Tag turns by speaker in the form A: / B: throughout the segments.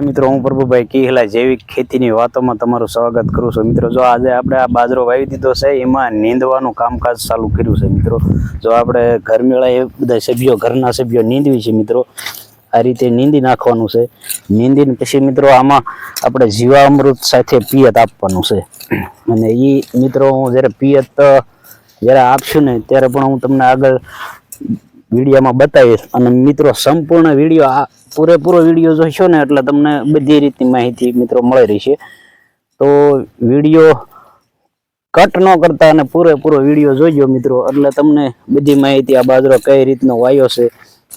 A: મિત્રો, હું પ્રભુભાઈ કિહલા જૈવિક ખેતીની વાતોમાં તમારું સ્વાગત કરું છું. મિત્રો, જો આજે આપણે આ બાજરો વાવી દીધો છે, એમાં નીંદવાનું કામકાજ ચાલુ કર્યું છે, મિત્રો. જો આપણે ઘર મેળા એ બધા સભ્યો, ઘરના સભ્યો નીંદવી છે, મિત્રો, આ રીતે નીંદી નાખવાનું છે. નીંદીને પછી, મિત્રો, આમાં આપણે જીવામૃત સાથે પિયત આપવાનું છે. અને એ મિત્રો, હું જ્યારે પિયત, જ્યારે આપશું ને, ત્યારે પણ હું તમને આગળ વિડીયોમાં બતાવીશ. અને મિત્રો, સંપૂર્ણ વીડિયો પૂરેપૂરો વીડિયો જોશો ને એટલે તમને બધી રીતની માહિતી મિત્રો મળી રહેશે. તો વીડિયો કટ ન કરતા અને પૂરેપૂરો વીડિયો જોજો મિત્રો, એટલે તમને બધી માહિતી આ બાજરો કઈ રીતનો વાયો છે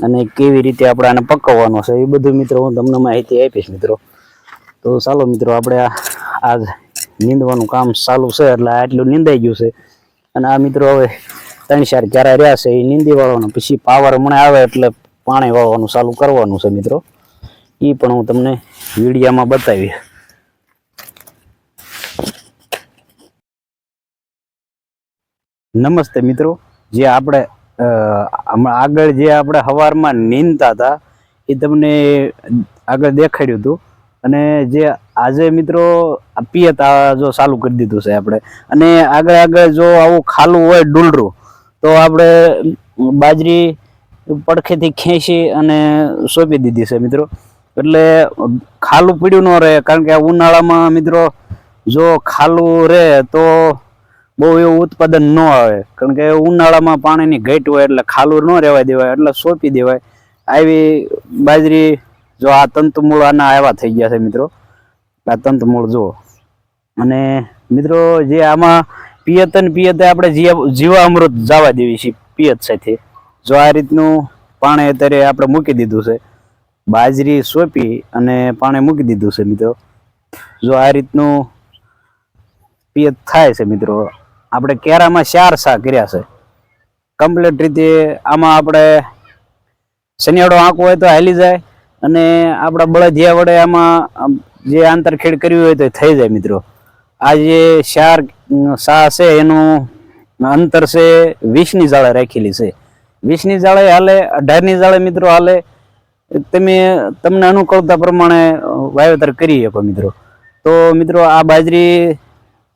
A: અને કેવી રીતે આપણે આને પકવવાનો છે, એ બધું મિત્રો હું તમને માહિતી આપીશ મિત્રો. તો ચાલો મિત્રો, આપણે આજ નીંદવાનું કામ ચાલુ છે, એટલે આટલું નીંદાઈ ગયું છે. અને આ મિત્રો હવે ત્રણ ચાર ક્યારે રહ્યા છે, એ નીંદી વાળવાનું પછી પાવર હમણાં આવે એટલે પાણી વાવવાનું ચાલુ કરવાનું છે મિત્રો. એ પણ હું તમને વિડીયામાં બતાવી નમસ્તે મિત્રો. જે આપણે આગળ જે આપણે સવારમાં નીંદતા હતા, એ તમને આગળ દેખાડ્યું હતું. અને જે આજે મિત્રો પિયત જો ચાલુ કરી દીધું છે આપણે. અને આગળ આગળ જો આવું ખાલું હોય ડુલરું, તો આપણે બાજરી પડખેથી ખેંચી અને સોંપી દીધી છે મિત્રો. એટલે ખાલું પીડ્યું ન રહે, કારણ કે આ ઉનાળામાં મિત્રો જો ખાલું રહે તો બહુ એવું ઉત્પાદન ન આવે. કારણ કે ઉનાળામાં પાણીની ઘટ હોય એટલે ખાલું ન રહેવા દેવાય, એટલે સોંપી દેવાય. આવી બાજરી જો આ તંતુમૂળ આના આવ્યા થઈ ગયા છે મિત્રો. આ તંતુમૂળ જુઓ. અને મિત્રો જે આમાં પિયત અને પિયતે આપણે જીવા જીવામૃત જવા દેવી છીએ પિયત સાથે. જો આ રીતનું પાણી અત્યારે આપણે મૂકી દીધું છે, બાજરી સોંપી અને પાણી મૂકી દીધું છે મિત્રો. જો આ રીતનું પિયત થાય છે મિત્રો, આપણે કેરામાં ચાર સા કર્યા છે. કમ્પ્લીટ રીતે આમાં આપણે શનિયાળો આંકો હોય તો હાલી જાય અને આપણા બળદિયા વડે આમાં જે આંતરખેડ કરવી હોય તો થઈ જાય મિત્રો. આ જે ચાર સા છે એનું અંતર છે વીસની જાળે રાખેલી છે. વીસની જાળે હાલે, અઢારની જાળે મિત્રો હાલે. તમે, તમને અનુકૂળતા પ્રમાણે વાવેતર કરી શકો મિત્રો. તો મિત્રો, આ બાજરી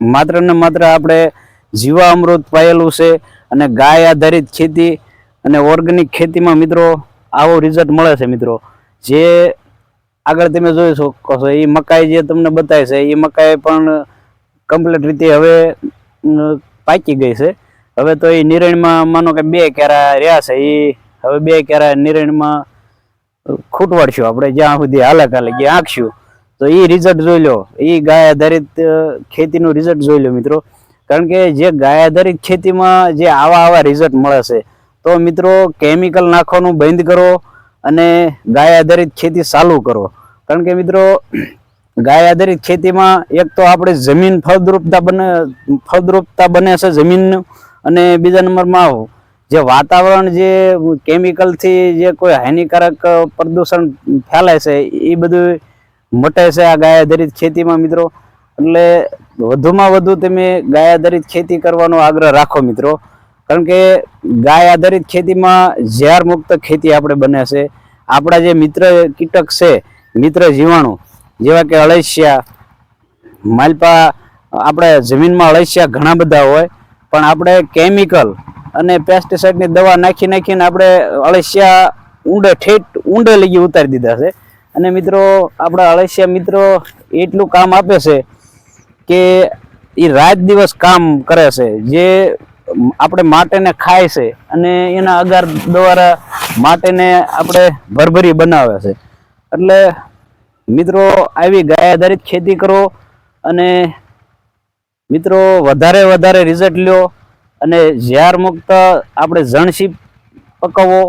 A: માત્ર ને માત્ર આપણે જીવા અમૃત પાયેલું છે અને ગાય આધારિત ખેતી અને ઓર્ગેનિક ખેતીમાં મિત્રો આવો રિઝલ્ટ મળે છે મિત્રો. જે આગળ તમે જોઈ શકો છો એ મકાઈ જે તમને બતાવે છે એ મકાઈ પણ કમ્પ્લીટ રીતે હવે પાકી ગઈ છે. હવે તો એ નિરણમાં માનો કે બે કેરા રહ્યા છે એ હવે બે કેરા નિરણમાં ખૂટવાડશું આપણે, જ્યાં સુધી હાલે ગયા આંખશું. તો એ રિઝલ્ટ જોઈ લો એ ગાય આધારિત ખેતીનું રિઝલ્ટ જોઈ લો મિત્રો. કારણ કે જે ગાય આધારિત ખેતીમાં જે આવા આવા રિઝલ્ટ મળે છે, તો મિત્રો કેમિકલ નાખવાનું બંધ કરો અને ગાય આધારિત ખેતી ચાલુ કરો. કારણ કે મિત્રો ગાય આધારિત ખેતીમાં એક તો આપણે જમીન ફળદ્રુપતા બને ફળદ્રુપતા બને છે જમીનનું અને બીજા નંબરમાં આવો. જે વાતાવરણ જે કેમિકલથી જે કોઈ હાનિકારક પ્રદૂષણ ફેલાય છે એ બધું મટે છે આ ગાય આધારિત ખેતીમાં મિત્રો. એટલે વધુમાં વધુ તમે ગાય આધારિત ખેતી કરવાનો આગ્રહ રાખો મિત્રો. કારણ કે ગાય આધારિત ખેતીમાં ઝેર મુક્ત ખેતી આપણે બને છે. આપણા જે મિત્ર કીટક છે, મિત્ર જીવાણુ, જેવા કે અળસિયા, માલપા, આપણે જમીનમાં અળસિયા ઘણા બધા હોય. પણ આપણે કેમિકલ અને પેસ્ટિસાઇડની દવા નાખી નાખીને આપણે અળસિયા ઊંડે ઠેઠ ઊંડે લઈ ઉતારી દીધા છે. અને મિત્રો, આપણા અળસિયા મિત્રો એટલું કામ આપે છે કે એ રાત દિવસ કામ કરે છે. જે આપણે માટેને ખાય છે અને એના અગાર દ્વારા માટેને આપણે ભરભરી બનાવે છે. એટલે મિત્રો, આવી ગાય આધારિત ખેતી કરો અને મિત્રો, વધારે વધારે રિઝલ્ટ લ્યો અને ઝેર મુક્ત આપણે જણસી પકવો.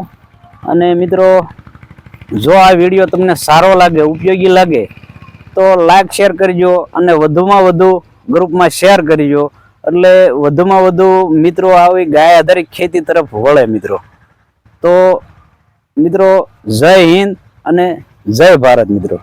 A: અને મિત્રો, જો આ વીડિયો તમને સારો લાગે, ઉપયોગી લાગે, તો લાઈક શેર કરજો અને વધુમાં વધુ ગ્રુપમાં શેર કરજો. એટલે વધુમાં વધુ મિત્રો આવી ગાય આધારિત ખેતી તરફ વળે મિત્રો. તો મિત્રો, જય હિન્દ અને જય ભારત મિત્રો.